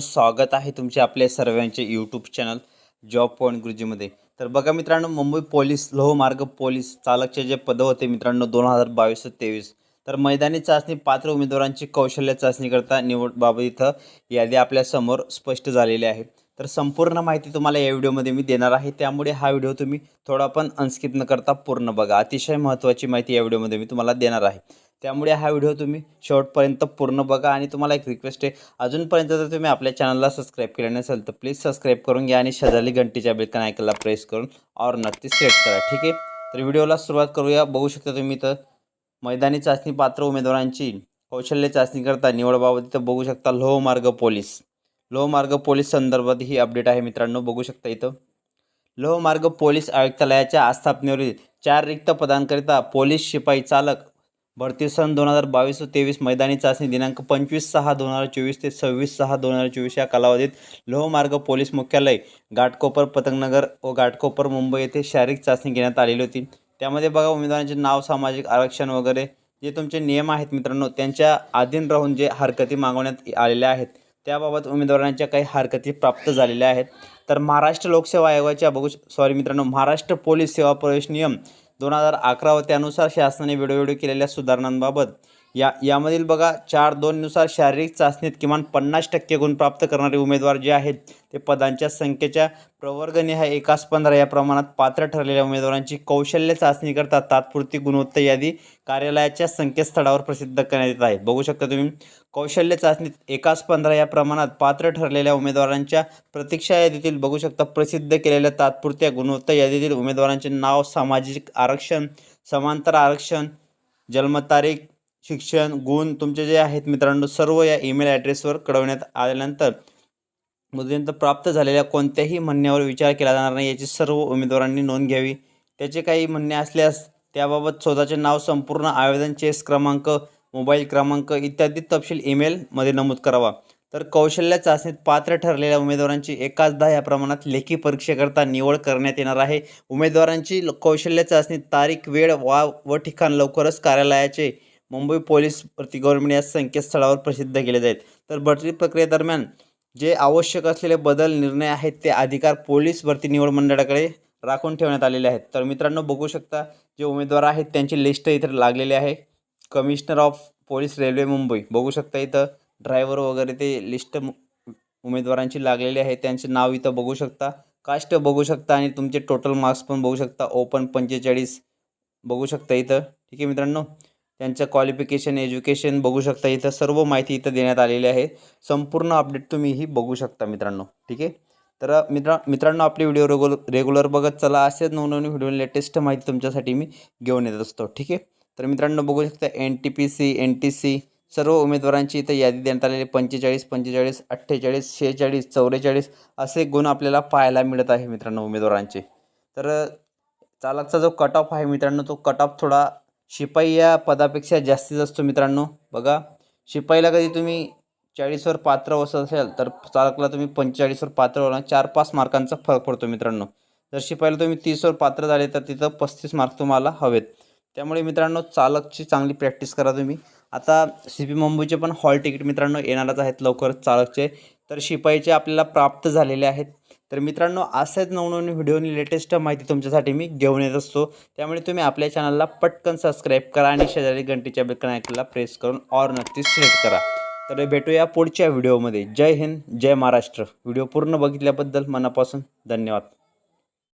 स्वागत आहे तुमचे आपल्या सर्वांचे यूट्यूब चॅनल जॉब पॉईंट गुरुजीमध्ये तर बघा मित्रांनो मुंबई पोलीस लोहमार्ग पोलीस चालकचे जे पदं होते मित्रांनो दोन हजार बावीस ते तेवीस. तर मैदानी चाचणी पात्र उमेदवारांची कौशल्य चाचणीकरता निवडबाबत इथं यादी आपल्यासमोर स्पष्ट झालेली आहे. तर संपूर्ण माहिती तुम्हाला या व्हिडिओमध्ये मी देणार आहे. त्यामुळे हा व्हिडिओ तुम्ही थोडा पण अनस्किप न करता पूर्ण बघा. अतिशय महत्त्वाची माहिती या व्हिडिओमध्ये मी तुम्हाला देणार आहे. त्यामुळे हा व्हिडिओ तुम्ही शेवटपर्यंत पूर्ण बघा आणि तुम्हाला एक रिक्वेस्ट आहे. अजूनपर्यंत जर तुम्ही आपल्या चॅनलला सबस्क्राईब केलं नसेल तर प्लीज सबस्क्राईब करून घ्या आणि शेजारी घंटीच्या बेलकन ऐकायला प्रेस करून और नक्की सेट करा ठीक आहे? तर व्हिडिओला सुरुवात करूया. बघू शकता तुम्ही तर मैदानी चाचणी पात्र उमेदवारांची कौशल्य चाचणी करता निवडबाबत इथं बघू शकता लोहमार्ग पोलीस. लोहमार्ग पोलीस संदर्भात ही अपडेट आहे मित्रांनो बघू शकता इथं. लोहमार्ग पोलीस आयुक्तालयाच्या आस्थापनेवरील चार रिक्त पदांकरिता पोलीस शिपाई चालक भरती सन दोन हजार बावीस व तेवीस मैदानी चाचणी दिनांक पंचवीस सहा दोन हजार चोवीस ते सव्वीस सहा दोन हजार चोवीस या कालावधीत लोहमार्ग पोलीस मुख्यालय घाटकोपर पतंगनगर व घाटकोपर मुंबई येथे शारीरिक चाचणी घेण्यात आलेली होती. त्यामध्ये बघा उमेदवारांचे नाव सामाजिक आरक्षण वगैरे जे तुमचे नियम आहेत मित्रांनो त्यांच्या अधीन राहून जे हरकती मागवण्यात आलेल्या आहेत त्याबाबत उमेदवारांच्या काही हरकती प्राप्त झालेल्या आहेत. तर महाराष्ट्र लोकसेवा आयोगाच्या बघू सॉरी मित्रांनो महाराष्ट्र पोलीस सेवा प्रवेश नियम दोन हजार अकरा व त्यानुसार शासनाने वेळोवेळी केलेल्या सुधारणांबाबत या यामधील बघा चार दोननुसार शारीरिक चाचणीत किमान पन्नास टक्के गुण प्राप्त करणारे उमेदवार जे आहेत ते पदांच्या संख्येच्या प्रवर्गनिहाय एकास पंधरा या प्रमाणात पात्र ठरलेल्या उमेदवारांची कौशल्य चाचणी करता तात्पुरती गुणवत्ता यादी कार्यालयाच्या संकेतस्थळावर प्रसिद्ध करण्यात येत आहे. बघू शकता तुम्ही कौशल्य चाचणीत एकास पंधरा या प्रमाणात पात्र ठरलेल्या उमेदवारांच्या प्रतीक्षा यादीतील बघू शकता प्रसिद्ध केलेल्या तात्पुरत्या गुणवत्ता यादीतील उमेदवारांचे नाव सामाजिक आरक्षण समांतर आरक्षण जन्मतारीख शिक्षण गुण तुमचे जे आहेत मित्रांनो सर्व या ईमेल ॲड्रेसवर कळवण्यात आल्यानंतर मुदतीनंतर प्राप्त झालेल्या कोणत्याही म्हणण्यावर विचार केला जाणार नाही. याची सर्व उमेदवारांनी नोंद घ्यावी. त्याचे काही म्हणणे असल्यास त्याबाबत स्वतःचे नाव संपूर्ण आवेदन चेस क्रमांक मोबाईल क्रमांक इत्यादी तपशील ईमेलमध्ये नमूद करावा. तर कौशल्य चाचणीत पात्र ठरलेल्या उमेदवारांची एकाचदा या प्रमाणात लेखी परीक्षेकरता निवड करण्यात येणार आहे. उमेदवारांची कौशल्य चाचणी तारीख वेळ वा व ठिकाण लवकरच कार्यालयाचे मुंबई पोलीस भरती गव्हर्नमेंट या संकेतस्थळावर प्रसिद्ध केले जाईल. तर भरती प्रक्रियेदरम्यान जे आवश्यक असलेले बदल निर्णय आहेत ते अधिकार पोलीस भरती निवड मंडळाकडे राखून ठेवण्यात आलेले आहेत. तर मित्रांनो बघू शकता जे उमेदवार आहेत त्यांची लिस्ट इथं लागलेली आहे. Commissioner of police railway Mumbai. बघू शकता इथं ड्रायव्हर वगैरे ते लिस्ट उमेदवारांची लागलेली आहे. त्यांचे नाव इथं बघू शकता. कास्ट बघू शकता आणि तुमचे टोटल मार्क्स पण बघू शकता. ओपन पंचेचाळीस बघू शकता इथं. ठीक आहे मित्रांनो? त्यांचं क्वालिफिकेशन एज्युकेशन बघू शकता. इथं सर्व माहिती इथं देण्यात आलेली आहे. संपूर्ण अपडेट तुम्ही ही बघू शकता मित्रांनो. ठीक आहे? तर मित्रा मित्रांनो आपले व्हिडिओ रेगुलर रेग्युलर बघत चला. असेच नवनवीन व्हिडिओ लेटेस्ट माहिती तुमच्यासाठी मी घेऊन येत असतो. ठीक आहे? तर मित्रांनो बघू शकता N T P C N T C सर्व उमेदवारांची इथं यादी देण्यात आलेली पंचेचाळीस पंचेचाळीस अठ्ठेचाळीस शेहेचाळीस चौवेचाळीस असे गुण आपल्याला पाहायला मिळत आहे मित्रांनो उमेदवारांचे. तर चालकचा जो कट ऑफ आहे मित्रांनो तो कट ऑफ थोडा शिपाई या पदापेक्षा जास्तीत असतो मित्रांनो बघा. शिपाईला कधी तुम्ही चाळीसवर पात्र बसत असेल तर चालकला तुम्ही पंचेचाळीसवर पात्र होणार. चार पाच मार्कांचा फरक पडतो मित्रांनो. जर शिपाईला तुम्ही तीसवर पात्र झाले तर तिथं पस्तीस मार्क तुम्हाला हवेत. त्यामुळे मित्रांनो चालकची चांगली प्रॅक्टिस करा तुम्ही. आता सी पी मुंबईचे पण हॉल तिकीट मित्रांनो येणारच आहेत लवकरच चालकचे. तर शिपाईचे आपल्याला प्राप्त झालेले आहेत. तर मित्रांनो असेच नवनवीन व्हिडिओनी लेटेस्ट माहिती तुमच्यासाठी मी घेऊन येत असतो. त्यामुळे तुम्ही आपल्या चॅनलला पटकन सबस्क्राईब करा आणि शेजारी घंटीच्या बेलकन ऐकला प्रेस करून ऑर नक्की सिलेक्ट करा. तर भेटूया पुढच्या व्हिडिओमध्ये. जय हिंद जय महाराष्ट्र. व्हिडिओ पूर्ण बघितल्याबद्दल मनापासून धन्यवाद.